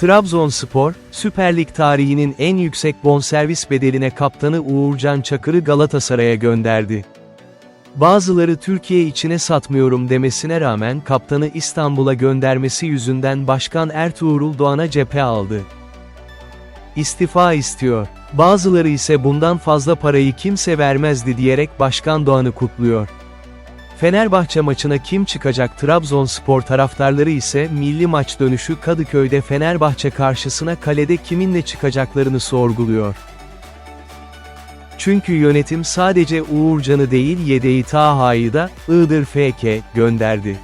Trabzonspor, Süper Lig tarihinin en yüksek bonservis bedeline kaptanı Uğurcan Çakır'ı Galatasaray'a gönderdi. Bazıları Türkiye içine satmıyorum demesine rağmen kaptanı İstanbul'a göndermesi yüzünden Başkan Ertuğrul Doğan'a cephe aldı. İstifa istiyor. Bazıları ise bundan fazla parayı kimse vermezdi diyerek Başkan Doğan'ı kutluyor. Fenerbahçe maçına kim çıkacak Trabzonspor taraftarları ise milli maç dönüşü Kadıköy'de Fenerbahçe karşısına kalede kiminle çıkacaklarını sorguluyor. Çünkü yönetim sadece Uğurcan'ı değil yedeği Taha'yı da Iğdır FK gönderdi.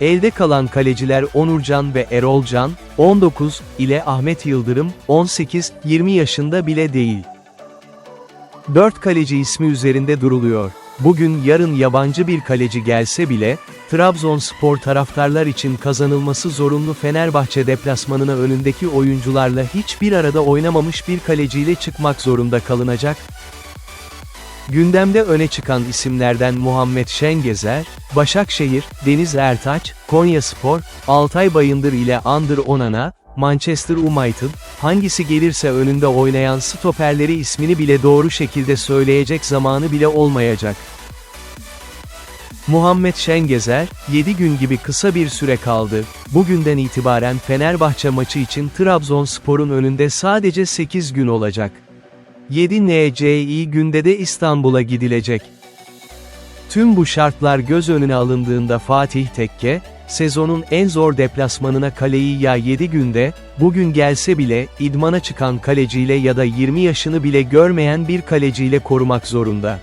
Elde kalan kaleciler Onurcan ve Erolcan, 19, ile Ahmet Yıldırım, 18, 20 yaşında bile değil. 4 kaleci ismi üzerinde duruluyor. Bugün yarın yabancı bir kaleci gelse bile, Trabzonspor taraftarlar için kazanılması zorunlu Fenerbahçe deplasmanına önündeki oyuncularla hiçbir arada oynamamış bir kaleciyle çıkmak zorunda kalınacak. Gündemde öne çıkan isimlerden Muhammed Şengezer, Başakşehir, Deniz Ertaç, Konyaspor, Altay Bayındır ile Andır Onana, Manchester United, hangisi gelirse önünde oynayan stoperleri ismini bile doğru şekilde söyleyecek zamanı bile olmayacak. Muhammed Şengezer, 7 gün gibi kısa bir süre kaldı. Bugünden itibaren Fenerbahçe maçı için Trabzonspor'un önünde sadece 8 gün olacak. 7 NCI günde de İstanbul'a gidilecek. Tüm bu şartlar göz önüne alındığında Fatih Tekke, sezonun en zor deplasmanına kaleyi ya 7 günde, bugün gelse bile, idmana çıkan kaleciyle ya da 20 yaşını bile görmeyen bir kaleciyle korumak zorunda.